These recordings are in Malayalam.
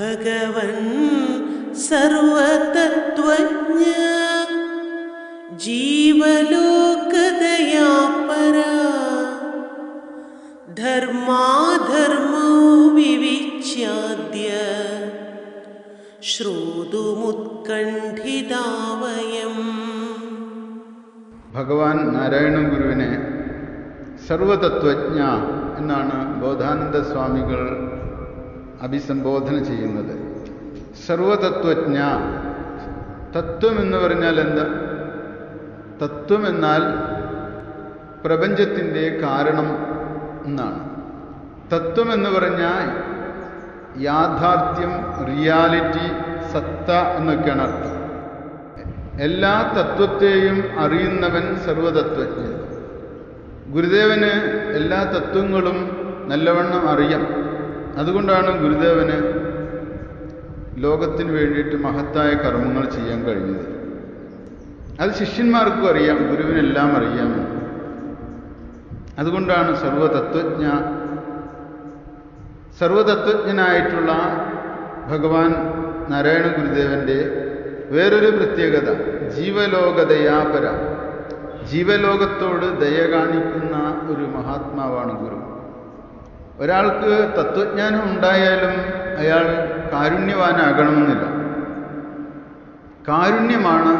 ഭഗവൻ സർവതത്വജ്ഞ ജീവലോകദയാപര. ധർമാധർമ്മോ വിവിച്യാദ്യ ശ്രോതുമുത്കണ്ഠിതാവയം. ഭഗവാൻ നാരായണ ഗുരുവിനെ സർവതത്വജ്ഞ എന്നാണ് ബോധാനന്ദ സ്വാമികൾ അഭിസംബോധന ചെയ്യുന്നത്. സർവതത്വജ്ഞ. തത്വം എന്ന് പറഞ്ഞാൽ എന്താ? തത്വം എന്നാൽ പ്രപഞ്ചത്തിന്റെ കാരണം എന്നാണ്. തത്വം എന്ന് പറഞ്ഞാൽ യാഥാർത്ഥ്യം റിയാലിറ്റി സത്ത എന്നൊക്കെയാണ് അർത്ഥം. എല്ലാ തത്വത്തെയും അറിയുന്നവൻ സർവതത്വജ്ഞൻ. ഗുരുദേവന് എല്ലാ തത്വങ്ങളും നല്ലവണ്ണം അറിയാം. അതുകൊണ്ടാണ് ഗുരുദേവന് ലോകത്തിന് വേണ്ടിയിട്ട് മഹത്തായ കർമ്മങ്ങൾ ചെയ്യാൻ കഴിഞ്ഞത്. അത് ശിഷ്യന്മാർക്കും അറിയാം ഗുരുവിനെല്ലാം അറിയാമെന്ന് അതുകൊണ്ടാണ് സർവതത്വജ്ഞ സർവതത്വജ്ഞനായിട്ടുള്ള ഭഗവാൻ നാരായണ ഗുരുദേവന്റെ വേറൊരു പ്രത്യേകത ജീവലോകദയാപര. ജീവലോകത്തോട് ദയ കാണിക്കുന്ന ഒരു മഹാത്മാവാണ് ഗുരു. ഒരാൾക്ക് തത്വജ്ഞാനം ഉണ്ടായാലും അയാൾ കാരുണ്യവാനാകണമെന്നില്ല. കാരുണ്യമാണ്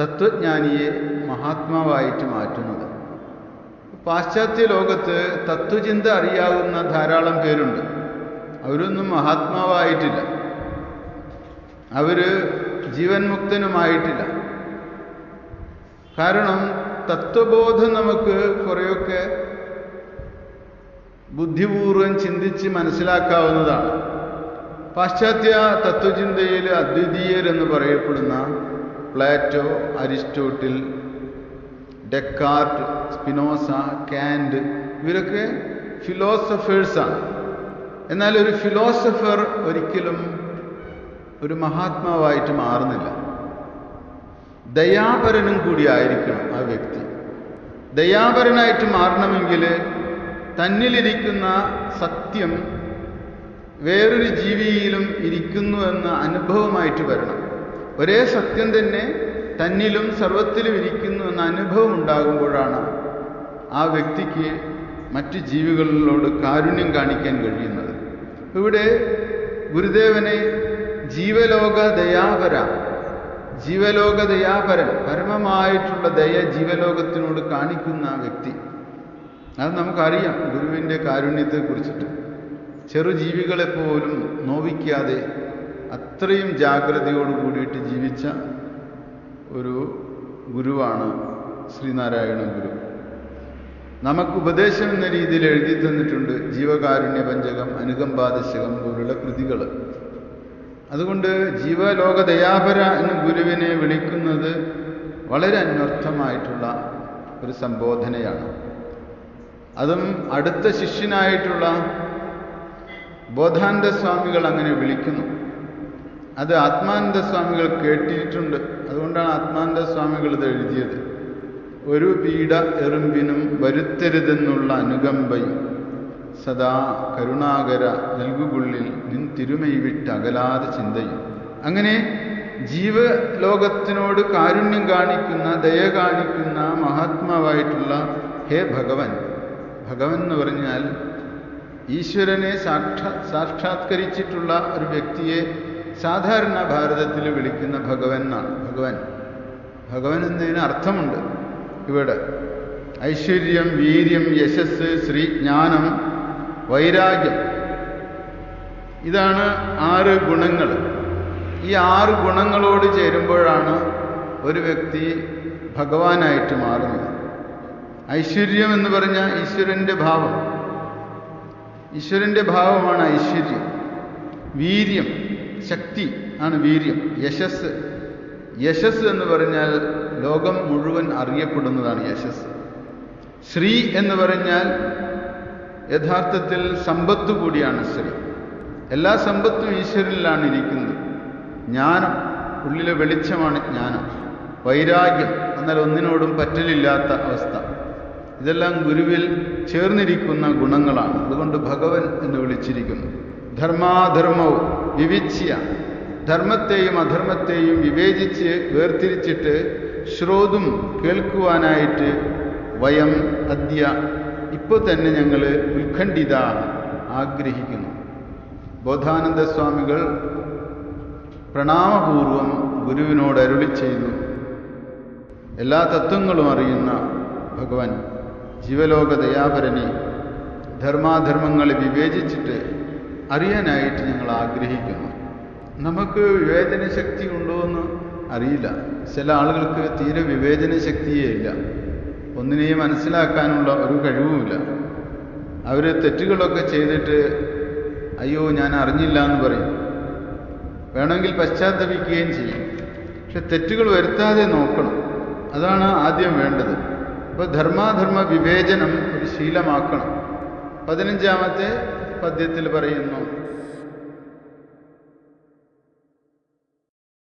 തത്വജ്ഞാനിയെ മഹാത്മാവായിട്ട് മാറ്റുന്നത്. പാശ്ചാത്യ ലോകത്ത് തത്വചിന്ത അറിയാവുന്ന ധാരാളം പേരുണ്ട്. അവരൊന്നും മഹാത്മാവായിട്ടില്ല. അവർ ജീവൻ മുക്തനുമായിട്ടില്ല കാരണം തത്വബോധം നമുക്ക് കുറെയൊക്കെ ബുദ്ധിപൂർവം ചിന്തിച്ച് മനസ്സിലാക്കാവുന്നതാണ്. പാശ്ചാത്യ തത്വചിന്തയിൽ അദ്വിതീയരെന്ന് പറയപ്പെടുന്ന Plato Aristotle Descartes Spinoza Kant ഇവരൊക്കെ ഫിലോസഫേഴ്സാണ്. എന്നാൽ ഒരു ഫിലോസഫർ ഒരിക്കലും ഒരു മഹാത്മാവായിട്ട് മാറുന്നില്ല. ദയാപരനും കൂടി ആയിരിക്കണം ആ വ്യക്തി. ദയാപരനായിട്ട് മാറണമെങ്കിൽ തന്നിലിരിക്കുന്ന സത്യം വേറൊരു ജീവിയിലും ഇരിക്കുന്നു എന്ന അനുഭവമായിട്ട് വരണം. ഒരേ സത്യം തന്നെ തന്നിലും സർവത്തിലും ഇരിക്കുന്നു എന്ന അനുഭവം ഉണ്ടാകുമ്പോഴാണ് ആ വ്യക്തിക്ക് മറ്റ് ജീവികളിലോട് കാരുണ്യം കാണിക്കാൻ കഴിയുന്നത്. ഇവിടെ ഗുരുദേവനെ ജീവലോക ദയാപര ജീവലോക ദയാപരൻ പരമമായിട്ടുള്ള ദയ ജീവലോകത്തിനോട് കാണിക്കുന്ന വ്യക്തി. അത് നമുക്കറിയാം ഗുരുവിന്റെ കാരുണ്യത്തെ കുറിച്ചിട്ട് ചെറുജീവികളെ പോലും നോവിക്കാതെ അത്രയും ജാഗ്രതയോട് കൂടിയിട്ട് ജീവിച്ച ഒരു ഗുരുവാണ് ശ്രീനാരായണ ഗുരു. നമുക്ക് ഉപദേശം എന്ന രീതിയിൽ എഴുതി തന്നിട്ടുണ്ട് ജീവകാരുണ്യ പഞ്ചകം അനുകമ്പാദശകം പോലുള്ള കൃതികൾ. അതുകൊണ്ട് ജീവലോക ദയാപര എന്ന് ഗുരുവിനെ വിളിക്കുന്നത് വളരെ അന്വർത്ഥമായിട്ടുള്ള ഒരു സംബോധനയാണ്. അതും അടുത്ത ശിഷ്യനായിട്ടുള്ള ബോധാനന്ദ സ്വാമികൾ അങ്ങനെ വിളിക്കുന്നു. അത് ആത്മാനന്ദ സ്വാമികൾ കേട്ടിട്ടുണ്ട്. അതുകൊണ്ടാണ് ആത്മാനന്ദ സ്വാമികൾ ഇത് എഴുതിയത്. ഒരു പീഡ എറുമ്പിനും വരുത്തരുതെന്നുള്ള അനുകമ്പയും സദാ കരുണാകര നൽകുകുള്ളിൽ നിൻ തിരുമൈ വിട്ട് അകലാതെ ചിന്തയും. അങ്ങനെ ജീവലോകത്തിനോട് കാരുണ്യം കാണിക്കുന്ന ദയ കാണിക്കുന്ന മഹാത്മാവായിട്ടുള്ള ഹേ ഭഗവൻ ഭഗവൻ എന്ന് പറഞ്ഞാൽ ഈശ്വരനെ സാക്ഷാ സാക്ഷാത്കരിച്ചിട്ടുള്ള ഒരു വ്യക്തിയെ സാധാരണ ഭാരതത്തിൽ വിളിക്കുന്ന ഭഗവൻ എന്നാണ്. ഭഗവൻ. ഭഗവൻ എന്നതിന് അർത്ഥമുണ്ട് ഇവിടെ. ഐശ്വര്യം വീര്യം യശസ് ശ്രീ ജ്ഞാനം വൈരാഗ്യം. ഇതാണ് ആറ് ഗുണങ്ങൾ. ഈ ആറ് ഗുണങ്ങളോട് ചേരുമ്പോഴാണ് ഒരു വ്യക്തി ഭഗവാനായിട്ട് മാറുന്നത്. ഐശ്വര്യം എന്ന് പറഞ്ഞാൽ ഈശ്വരന്റെ ഭാവം. ഈശ്വരന്റെ ഭാവമാണ് ഐശ്വര്യം. വീര്യം ശക്തി ആണ് വീര്യം. യശസ്. യശസ് എന്ന് പറഞ്ഞാൽ ലോകം മുഴുവൻ അറിയപ്പെടുന്നതാണ് യശസ്. ശ്രീ എന്ന് പറഞ്ഞാൽ യഥാർത്ഥത്തിൽ സമ്പത്ത് കൂടിയാണ് ശ്രീ. എല്ലാ സമ്പത്തും ഈശ്വരനിലാണ് ഇരിക്കുന്നത്. ജ്ഞാനം ഉള്ളിലെ വെളിച്ചമാണ് ജ്ഞാനം. വൈരാഗ്യം എന്നാൽ ഒന്നിനോടും പറ്റലില്ലാത്ത അവസ്ഥ. ഇതെല്ലാം ഗുരുവിൽ ചേർന്നിരിക്കുന്ന ഗുണങ്ങളാണ്. അതുകൊണ്ട് ഭഗവൻ എന്ന് വിളിച്ചിരിക്കുന്നു. ധർമാധർമ്മവും വിവിച്യ. ധർമ്മത്തെയും അധർമ്മത്തെയും വിവേചിച്ച് വേർതിരിച്ചിട്ട് ശ്രോതും കേൾക്കുവാനായിട്ട് വയം അദ്യ. ഇപ്പോൾ തന്നെ ഞങ്ങൾ ഉത്കണ്ഠിത ആഗ്രഹിക്കുന്നു. ബോധാനന്ദ സ്വാമികൾ പ്രണാമപൂർവം ഗുരുവിനോട് അരുളി ചെയ്തു. എല്ലാ തത്വങ്ങളും അറിയുന്ന ഭഗവാൻ ജീവലോക ദയാപരനെ ധർമാധർമ്മങ്ങളെ വിവേചിച്ചിട്ട് അറിയാനായിട്ട് ഞങ്ങൾ ആഗ്രഹിക്കുന്നു. നമുക്ക് വിവേചന ശക്തി ഉണ്ടോ എന്ന് അറിയില്ല. ചില ആളുകൾക്ക് തീരെ വിവേചന ശക്തിയേ ഇല്ല. ഒന്നിനെയും മനസ്സിലാക്കാനുള്ള ഒരു കഴിവുമില്ല. അവർ തെറ്റുകളൊക്കെ ചെയ്തിട്ട് അയ്യോ ഞാൻ അറിഞ്ഞില്ല എന്ന് പറയും. വേണമെങ്കിൽ പശ്ചാത്തപിക്കുകയും ചെയ്യും. പക്ഷെ തെറ്റുകൾ വരുത്താതെ നോക്കണം. അതാണ് ആദ്യം വേണ്ടത്. അപ്പോൾ ധർമാധർമ്മ വിവേചനം ഒരു ശീലമാക്കണം. പതിനഞ്ചാമത്തെ പദ്യത്തിൽ പറയുന്നു